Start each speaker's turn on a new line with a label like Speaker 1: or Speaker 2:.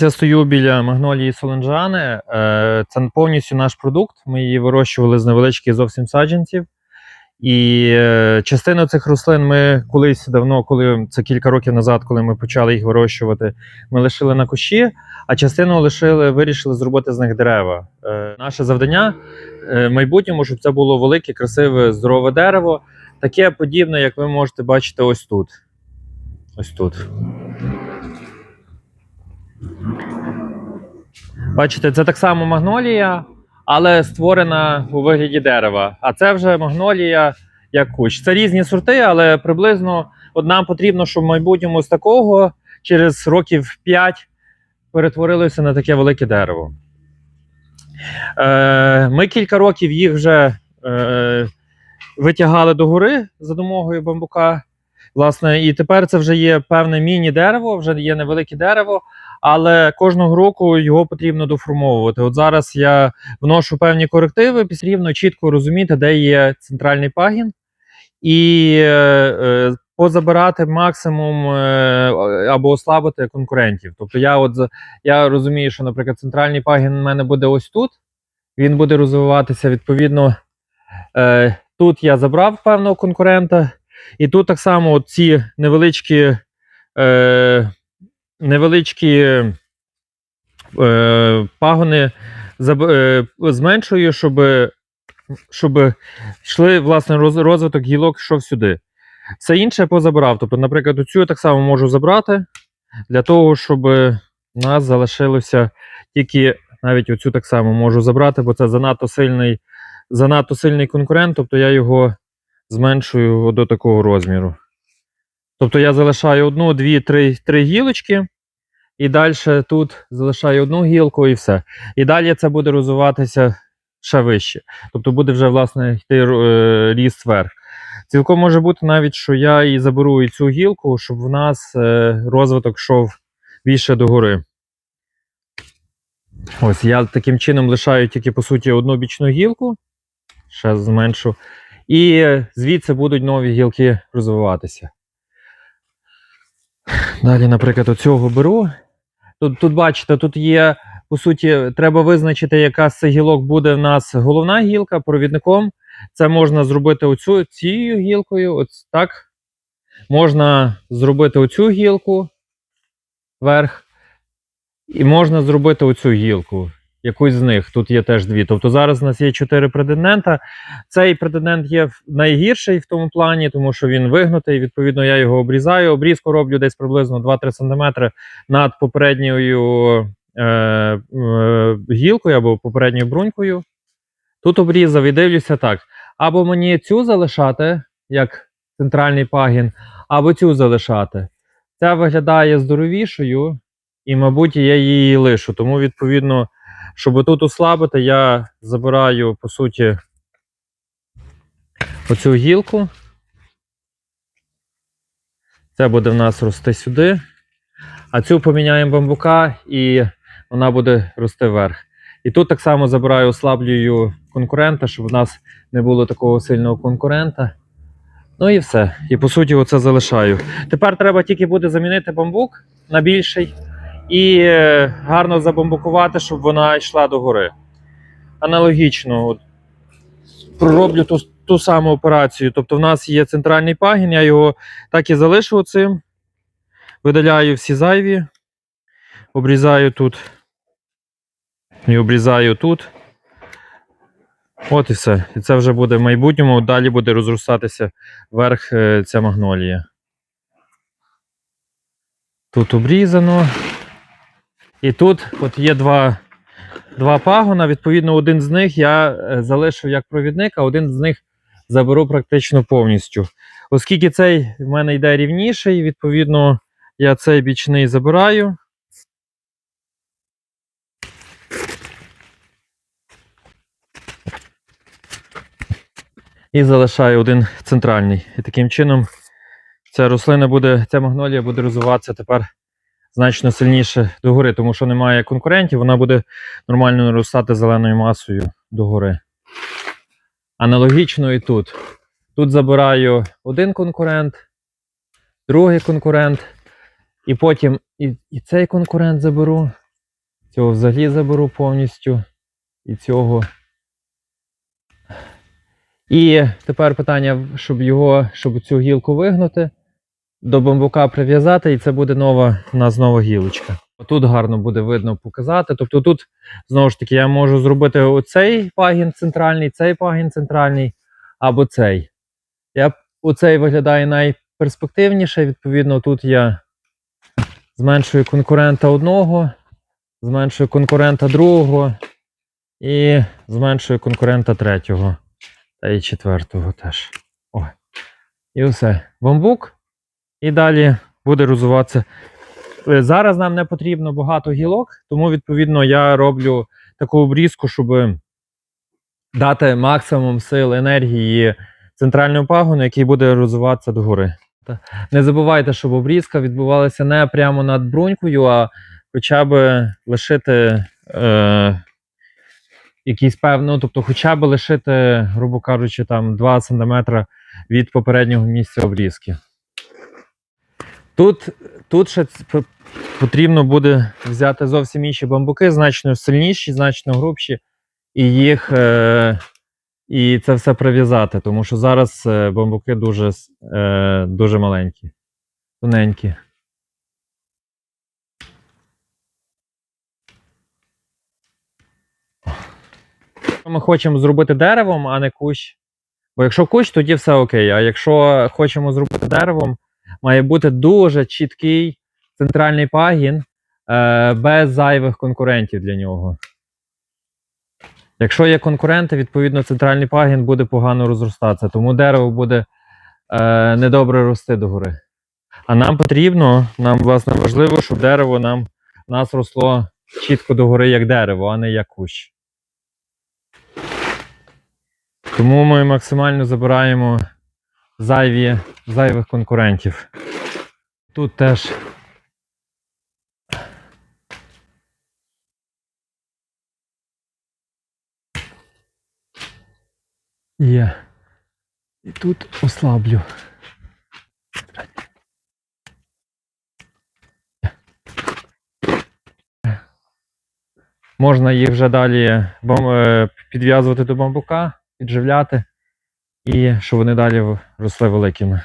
Speaker 1: Я стою біля магнолії Соленджани. Е, Це повністю наш продукт. Ми її вирощували з невеличких зовсім саджанців. І е, частину цих рослин ми колись давно, коли це кілька років назад, коли ми почали їх вирощувати, ми лишили на кущі, а частину лишили, вирішили зробити з них дерева. Е, Наше завдання е, в майбутньому, щоб це було велике, красиве, здорове дерево, таке подібне, як ви можете бачити ось тут. Ось тут. Бачите, це так само магнолія, але створена у вигляді дерева. А це вже магнолія як кущ. Це різні сорти, але приблизно от нам потрібно, щоб в майбутньому з такого через років 5 перетворилося на таке велике дерево. Е, ми кілька років їх вже е, витягали до гори за допомогою бамбука. Власне, і тепер це вже є певне міні-дерево, вже є невелике дерево, але кожного року його потрібно доформовувати. От зараз я вношу певні корективи, потрібно чітко розуміти, де є центральний пагін, і е, е, позабирати максимум е, або ослабити конкурентів. Тобто я от я розумію, що, наприклад, центральний пагін у мене буде ось тут. Він буде розвиватися відповідно. Е, тут я забрав певного конкурента, і тут так само ці невеличкі. Е, невеличкі е, пагони е, зменшую, щоб, щоб йшли, власне, роз, розвиток гілок йшов сюди. Все інше я позабирав. Тобто, наприклад, оцю я так само можу забрати для того, щоб у нас залишилося тільки навіть оцю так само можу забрати, бо це занадто сильний, занадто сильний конкурент, тобто я його зменшую до такого розміру. Тобто я залишаю одну, дві, три, три гілочки, і далі тут залишаю одну гілку і все. І далі це буде розвиватися ще вище. Тобто буде вже, власне, йти е, ріст вверх. Цілком може бути навіть, що я і заберу і цю гілку, щоб в нас е, розвиток йшов більше догори. Ось я таким чином лишаю тільки, по суті, одну бічну гілку, ще зменшу, і е, звідси будуть нові гілки розвиватися. Далі, наприклад, оцього беру. Тут, тут бачите, тут є, по суті, треба визначити, яка з гілок буде в нас головна гілка провідником. Це можна зробити оцю цією гілкою, ось так. Можна зробити оцю гілку вверх. І можна зробити оцю гілку. Якусь з них. Тут є теж дві. Тобто зараз у нас є чотири претендента. Цей претендент є найгірший в тому плані, тому що він вигнутий. Відповідно, я його обрізаю. Обрізку роблю десь приблизно 2-3 см над попередньою е, е, гілкою або попередньою брунькою. Тут обрізав і дивлюся так. Або мені цю залишати, як центральний пагін, або цю залишати. Ця виглядає здоровішою, і, мабуть, я її лишу. Тому, відповідно, щоб тут ослабити, я забираю, по суті, оцю гілку. Це буде в нас рости сюди. А цю поміняємо бамбука, і вона буде рости вверх. І тут так само забираю, ослаблюю конкурента, щоб в нас не було такого сильного конкурента. Ну і все. І по суті, оце залишаю. Тепер треба тільки буде замінити бамбук на більший і е, гарно забамбукувати, щоб вона йшла догори. Аналогічно, от, пророблю ту, ту саму операцію. Тобто, в нас є центральний пагін, я його так і залишу цим. Видаляю всі зайві, обрізаю тут і обрізаю тут. От і все. І це вже буде в майбутньому. Далі буде розростатися вверх е, ця магнолія. Тут обрізано. І тут от є два, два пагона. Відповідно, один з них я е, залишу як провідник, а один з них заберу практично повністю. Оскільки цей в мене йде рівніший, відповідно, я цей бічний забираю. І залишаю один центральний. І таким чином ця рослина буде, ця магнолія буде розвиватися тепер значно сильніше догори, тому що немає конкурентів, вона буде нормально наростати зеленою масою догори. Аналогічно і тут. Тут забираю один конкурент, другий конкурент, і потім і, і цей конкурент заберу, цього взагалі заберу повністю, і цього. І тепер питання, щоб його, щоб цю гілку вигнути, до бамбука прив'язати, і це буде нова у нас нова гілочка. Тут гарно буде видно показати. Тобто тут, знову ж таки, я можу зробити оцей пагін центральний, цей пагін центральний, або цей. Я, оцей виглядає найперспективніше. Відповідно, тут я зменшую конкурента одного, зменшую конкурента другого і зменшую конкурента третього. Та і четвертого теж. О. І все. Бамбук. І далі буде розвиватися. Е, Зараз нам не потрібно багато гілок, тому відповідно я роблю таку обрізку, щоб дати максимум сил енергії центральному пагону, який буде розвиватися догори. Та Не забувайте, щоб обрізка відбувалася не прямо над брунькою, а хоча б лишити е, якийсь певний, тобто хоча б лишити, грубо кажучи, там 2 см від попереднього місця обрізки. Тут, тут ще потрібно буде взяти зовсім інші бамбуки, значно сильніші, значно грубші, і їх е, і це все прив'язати, тому що зараз е, бамбуки дуже, е, дуже маленькі, тоненькі. Ми хочемо зробити деревом, а не кущ. Бо якщо кущ, тоді все окей. А якщо хочемо зробити деревом, має бути дуже чіткий центральний пагін е, без зайвих конкурентів для нього. Якщо є конкуренти, відповідно центральний пагін буде погано розростатися, тому дерево буде е, недобре рости догори. А нам потрібно, нам власне важливо, щоб дерево нам нас росло чітко догори як дерево, а не як кущ. Тому ми максимально забираємо зайві, зайвих конкурентів. Тут теж. Є. І тут ослаблю. Можна їх вже далі е, підв'язувати до бамбука, підживляти, і щоб вони далі росли великими.